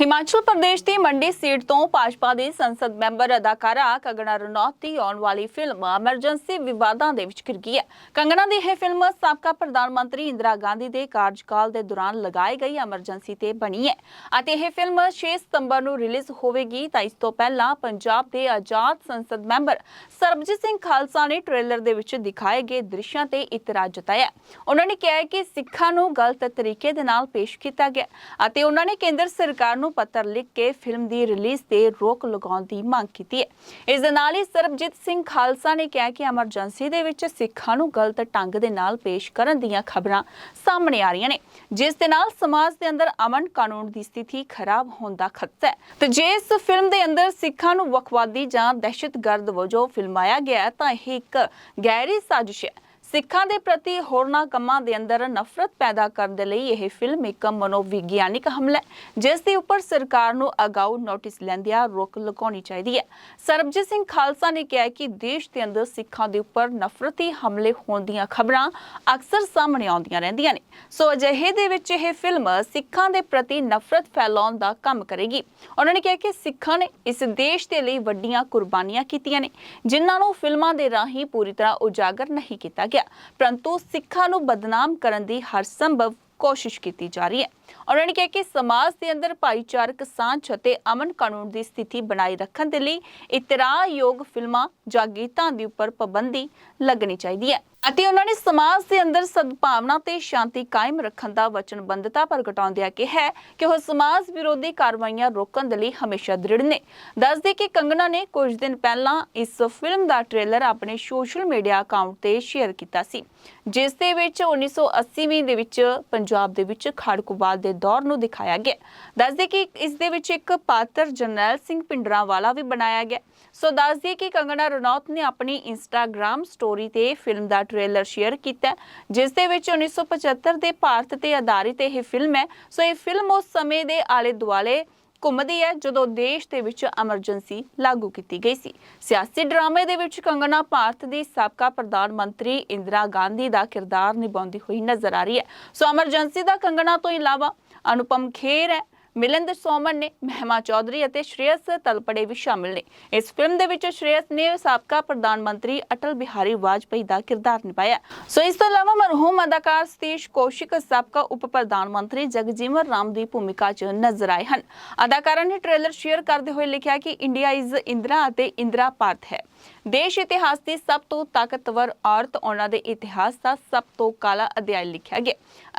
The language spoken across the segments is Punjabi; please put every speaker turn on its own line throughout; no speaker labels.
ਹਿਮਾਚਲ ਪ੍ਰਦੇਸ਼ ਦੀ ਮੰਡੀ ਸੀਟ ਤੋਂ ਭਾਜਪਾ ਦੇ ਸੰਸਦ ਮੈਂਬਰ ਅਦਾਕਾਰਾ ਕੰਗਣਾ ਰਣੌਤ ਦੀ ਆਉਣ ਵਾਲੀ ਫਿਲਮ ਐਮਰਜੈਂਸੀ ਵਿਵਾਦਾਂ ਦੇ ਵਿੱਚ ਘਿਰ ਗਈ ਹੈ। ਕੰਗਣਾ ਦੀ ਇਹ ਫਿਲਮ ਸਾਬਕਾ ਪ੍ਰਧਾਨ ਮੰਤਰੀ ਇੰਦਰਾ ਗਾਂਧੀ ਦੇ ਕਾਰਜਕਾਲ ਦੇ ਦੌਰਾਨ ਲਗਾਈ ਗਈ ਐਮਰਜੈਂਸੀ ਤੇ ਬਣੀ ਹੈ ਅਤੇ ਇਹ ਫਿਲਮ 6 ਸਤੰਬਰ ਨੂੰ ਰਿਲੀਜ਼ ਹੋਵੇਗੀ। ਤਾਂ ਇਸ ਤੋਂ ਪਹਿਲਾਂ ਪੰਜਾਬ ਦੇ ਆਜ਼ਾਦ ਸੰਸਦ ਮੈਂਬਰ ਸਰਬਜੀਤ ਸਿੰਘ ਖਾਲਸਾ ਨੇ ਟ੍ਰੇਲਰ ਦੇ ਵਿੱਚ ਦਿਖਾਏ ਗਏ ਦ੍ਰਿਸ਼ਾਂ ਤੇ ਇਤਰਾਜ਼ ਜਤਾਇਆ। ਉਹਨਾਂ ਨੇ ਕਿਹਾ ਕਿ ਸਿੱਖਾਂ ਨੂੰ ਗਲਤ ਤਰੀਕੇ ਦੇ ਨਾਲ ਪੇਸ਼ ਕੀਤਾ ਗਿਆ ਅਤੇ ਉਹਨਾਂ ਨੇ ਕੇਂਦਰ ਸਰਕਾਰ ਨੂੰ ਪੱਤਰ ਲਿਖ ਕੇ ਫਿਲਮ ਦੀ ਰਿਲੀਜ਼ ਤੇ ਰੋਕ ਲਗਾਉਣ ਦੀ ਮੰਗ ਕੀਤੀ ਹੈ। ਇਸ ਦੇ ਨਾਲ ਹੀ ਸਰਬਜੀਤ ਸਿੰਘ ਖਾਲਸਾ ਨੇ ਕਿਹਾ ਕਿ ਐਮਰਜੈਂਸੀ ਦੇ ਵਿੱਚ ਸਿੱਖਾਂ ਨੂੰ ਗਲਤ ਢੰਗ ਦੇ ਨਾਲ ਪੇਸ਼ ਕਰਨ ਦੀਆਂ ਖਬਰਾਂ ਸਾਹਮਣੇ ਆ ਰਹੀਆਂ ਨੇ, ਜਿਸ ਦੇ ਨਾਲ ਸਮਾਜ ਦੇ ਅੰਦਰ ਅਮਨ ਕਾਨੂੰਨ ਦੀ ਸਥਿਤੀ ਖਰਾਬ ਹੋਣ ਦਾ ਖਤਰਾ ਹੈ। ਤੇ ਜੇ ਇਸ ਫਿਲਮ ਦੇ ਅੰਦਰ ਸਿੱਖਾਂ ਨੂੰ ਵਕਵਾਦੀ ਜਾਂ ਦਹਿਸ਼ਤਗਰਦ ਵਜੋਂ ਫਿਲਮਾਇਆ ਗਿਆ ਤਾਂ ਇਹ ਇੱਕ ਗਹਿਰੀ ਸਾਜ਼ਿਸ਼ ਹੈ। ਸਿੱਖਾਂ ਦੇ ਪ੍ਰਤੀ ਹੋਰਨਾਂ ਕੰਮਾਂ ਦੇ ਅੰਦਰ ਨਫ਼ਰਤ ਪੈਦਾ ਕਰਨ ਦੇ ਲਈ ਇਹ ਫਿਲਮ ਇੱਕ ਮਨੋਵਿਗਿਆਨਿਕ ਹਮਲਾ ਹੈ, ਜਿਸ ਦੇ ਉੱਪਰ ਸਰਕਾਰ ਨੂੰ ਅਗਾਊ ਨੋਟਿਸ ਲੈਂਦਿਆਂ ਰੋਕ ਲਗਾਉਣੀ ਚਾਹੀਦੀ ਹੈ। ਸਰਬਜੀਤ ਸਿੰਘ ਖਾਲਸਾ ਨੇ ਕਿਹਾ ਕਿ ਦੇਸ਼ ਦੇ ਅੰਦਰ ਸਿੱਖਾਂ ਦੇ ਉੱਪਰ ਨਫ਼ਰਤੀ ਹਮਲੇ ਹੋਣ ਦੀਆਂ ਖਬਰਾਂ ਅਕਸਰ ਸਾਹਮਣੇ ਆਉਂਦੀਆਂ ਰਹਿੰਦੀਆਂ ਨੇ। ਸੋ ਅਜਿਹੇ ਦੇ ਵਿੱਚ ਇਹ ਫਿਲਮ ਸਿੱਖਾਂ ਦੇ ਪ੍ਰਤੀ ਨਫ਼ਰਤ ਫੈਲਾਉਣ ਦਾ ਕੰਮ ਕਰੇਗੀ। ਉਹਨਾਂ ਨੇ ਕਿਹਾ ਕਿ ਸਿੱਖਾਂ ਨੇ ਇਸ ਦੇਸ਼ ਦੇ ਲਈ ਵੱਡੀਆਂ ਕੁਰਬਾਨੀਆਂ ਕੀਤੀਆਂ ਨੇ, ਜਿਨ੍ਹਾਂ ਨੂੰ ਫਿਲਮਾਂ ਦੇ ਰਾਹੀਂ ਪੂਰੀ ਤਰ੍ਹਾਂ ਉਜਾਗਰ ਨਹੀਂ ਕੀਤਾ ਗਿਆ। ਪਰੰਤੂ ਸਿੱਖਾਂ ਨੂੰ ਬਦਨਾਮ ਕਰਨ ਦੀ ਹਰ ਸੰਭਵ ਕੋਸ਼ਿਸ਼ ਕੀਤੀ ਜਾ ਰਹੀ ਹੈ। ਉਹਨਾਂ ਨੇ ਕਿਹਾ ਕਿ ਸਮਾਜ ਦੇ ਅੰਦਰ ਭਾਈਚਾਰਕ ਸਾਂਝ ਅਤੇ ਅਮਨ ਕਾਨੂੰਨ ਦੀ ਸਥਿਤੀ ਬਣਾਈ ਰੱਖਣ ਦੇ ਲਈ ਇਤਰਾਯੋਗ ਫਿਲਮਾਂ ਜਾਂ ਗੀਤਾਂ ਦੇ ਉੱਪਰ ਪਾਬੰਦੀ ਲੱਗਣੀ ਚਾਹੀਦੀ ਹੈ। ਅਤੇ ਉਹਨਾਂ ਨੇ ਸਮਾਜ ਦੇ ਅੰਦਰ ਸਦਭਾਵਨਾ ਤੇ ਸ਼ਾਂਤੀ ਕਾਇਮ ਰੱਖਣ ਦਾ ਵਚਨਬੱਧਤਾ ਪ੍ਰਗਟਾਉਂਦਿਆਂ ਕਿਹਾ ਕਿ ਉਹ ਸਮਾਜ ਵਿਰੋਧੀ ਕਾਰਵਾਈਆਂ ਰੋਕਣ ਦੇ ਲਈ ਹਮੇਸ਼ਾ ਦ੍ਰਿੜ ਨੇ। ਦੱਸਦੇ ਕਿ ਕੰਗਣਾ ਨੇ ਕੁਝ ਦਿਨ ਪਹਿਲਾਂ ਇਸ ਫਿਲਮ ਦਾ ਟ੍ਰੇਲਰ ਆਪਣੇ ਸੋਸ਼ਲ ਮੀਡੀਆ ਅਕਾਊਂਟ ਤੇ ਸ਼ੇਅਰ ਕੀਤਾ ਸੀ, ਜਿਸ ਦੇ ਵਿੱਚ 1980ਵੀਂ ਦੇ ਵਿੱਚ ਪੰਜਾਬ ਦੇ ਵਿੱਚ ਖੜਕੂਵਾਲ ਦੇ ਦੌਰ ਨੂੰ ਦਿਖਾਇਆ ਗਿਆ। ਦੱਸਦੇ ਕਿ ਇਸ ਦੇ ਵਿੱਚ ਇੱਕ ਪਾਤਰ ਜਰਨੈਲ ਸਿੰਘ ਪਿੰਡਰਾਵਾਲਾ ਵੀ ਬਣਾਇਆ ਗਿਆ। ਸੋ ਦੱਸਦੀ ਕਿ ਕੰਗਣਾ ਰਣੌਤ ਨੇ ਆਪਣੀ ਇੰਸਟਾਗ੍ਰam ਸਟੋਰੀ ਤੇ ਫਿਲਮ ਦਾ ਟ੍ਰੇਲਰ ਸ਼ੇਅਰ ਕੀਤਾ। ਜਿਸ ਦੇ ਵਿੱਚ 1975 ਦੇ ਭਾਰਤ ਤੇ ਆਧਾਰਿਤ ਇਹ ਫਿਲਮ ਹੈ। ਸੋ ਇਹ ਫਿਲਮ ਉਸ ਸਮੇਂ ਦੇ ਆਲੇ ਦੁਆਲੇ ਘੁੰਮਦੀ ਹੈ, ਜਦੋਂ ਦੇਸ਼ ਦੇ ਵਿੱਚ ਐਮਰਜੈਂਸੀ ਲਾਗੂ ਕੀਤੀ ਗਈ ਸੀ। ਸਿਆਸੀ ਡਰਾਮੇ ਦੇ ਵਿੱਚ ਕੰਗਣਾ ਭਾਰਤ ਦੀ ਸਾਬਕਾ ਪ੍ਰਧਾਨ ਮੰਤਰੀ ਇੰਦਰਾ ਗਾਂਧੀ ਦਾ ਕਿਰਦਾਰ ਨਿਭਾਉਂਦੀ ਹੋਈ ਨਜ਼ਰ ਆ ਰਹੀ ਹੈ। ਸੋ ਐਮਰਜੈਂਸੀ ਦਾ ਕੰਗਣਾ ਤੋਂ ਇਲਾਵਾ ਅਨੁਪਮ ਖੇਰ ਹੈ ਮਿਲਿੰਦ ਸੋਮਨ ਨੇ, ਮਹਿਮਾ ਚੌਧਰੀ ਅਤੇ ਸ਼੍ਰੇਯਸ ਤਲਪੜੇ ਵੀ ਸ਼ਾਮਿਲ ਨੇ। ਇਸ ਫਿਲਮ ਦੇ ਵਿੱਚ ਸ਼੍ਰੇਯਸ ਨੇ ਸਾਬਕਾ ਪ੍ਰਧਾਨ ਮੰਤਰੀ ਅਟਲ ਬਿਹਾਰੀ ਵਾਜਪਾਈ ਦਾ ਕਿਰਦਾਰ ਨਿਭਾਇਆ। ਸੋ ਇਸ ਤੋਂ ਇਲਾਵਾ ਮਰਹੂਮ ਅਦਾਕਾਰ ਸਤੀਸ਼ ਕੌਸ਼ਿਕ, ਸਾਬਕਾ ਉਪ ਪ੍ਰਧਾਨ ਮੰਤਰੀ ਜਗਜੀਵਨ ਰਾਮ ਦੀ ਭੂਮਿਕਾ 'ਚ ਨਜ਼ਰ ਆਏ ਹਨ। ਅਦਾਕਾਰਾਂ ਨੇ ਟ੍ਰੇਲਰ ਸ਼ੇਅਰ ਕਰਦੇ ਹੋਏ ਲਿਖਿਆ ਕਿ ਇੰਡੀਆ ਇਜ਼ ਇੰਦਰਾ ਅਤੇ ਇੰਦਰਾ ਭਾਰਤ ਹੈ। ਦੇਸ਼ ਇਤਿਹਾਸ ਦੀ ਸਭ ਤੋਂ ਤਾਕਤਵਰ ਔਰਤ ਉਹਨਾਂ ਦੇ ਇਤਿਹਾਸ ਦਾ ਸਭ ਤੋਂ ਕਾਲਾ ਅਧਿਆਇ ਲਿਖਿਆ ਗਿਆ।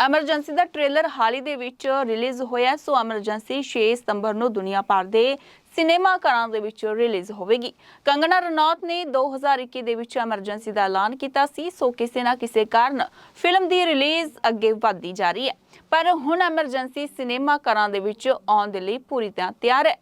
ਐਮਰਜੈਂਸੀ ਦਾ ਟ੍ਰੇਲਰ ਹਾਲ ਹੀ ਦੇ ਵਿੱਚ ਰਿਲੀਜ਼ ਹੋਇਆ ਸੋ ਐਮਰਜੈਂਸੀ 6 ਸਤੰਬਰ ਨੂੰ ਦੁਨੀਆ ਭਰ ਦੇ ਸਿਨੇਮਾ ਘਰਾਂ ਦੇ ਵਿੱਚ ਰਿਲੀਜ਼ ਹੋਵੇਗੀ। ਕੰਗਣਾ ਰਣੌਤ ਨੇ 2021 ਦੇ ਵਿੱਚ ਐਮਰਜੈਂਸੀ ਦਾ ਐਲਾਨ ਕੀਤਾ ਸੀ, ਸੋ ਕਿਸੇ ਨਾ ਕਿਸੇ ਕਾਰਨ ਫਿਲਮ ਦੀ ਰਿਲੀਜ਼ ਅੱਗੇ ਵਧਦੀ ਜਾ ਰਹੀ ਹੈ। ਪਰ ਹੁਣ ਐਮਰਜੈਂਸੀ ਸਿਨੇਮਾ ਘਰਾਂ ਦੇ ਵਿੱਚ ਆਉਣ ਦੇ ਲਈ ਪੂਰੀ ਤਰ੍ਹਾਂ ਤਿਆਰ ਹੈ।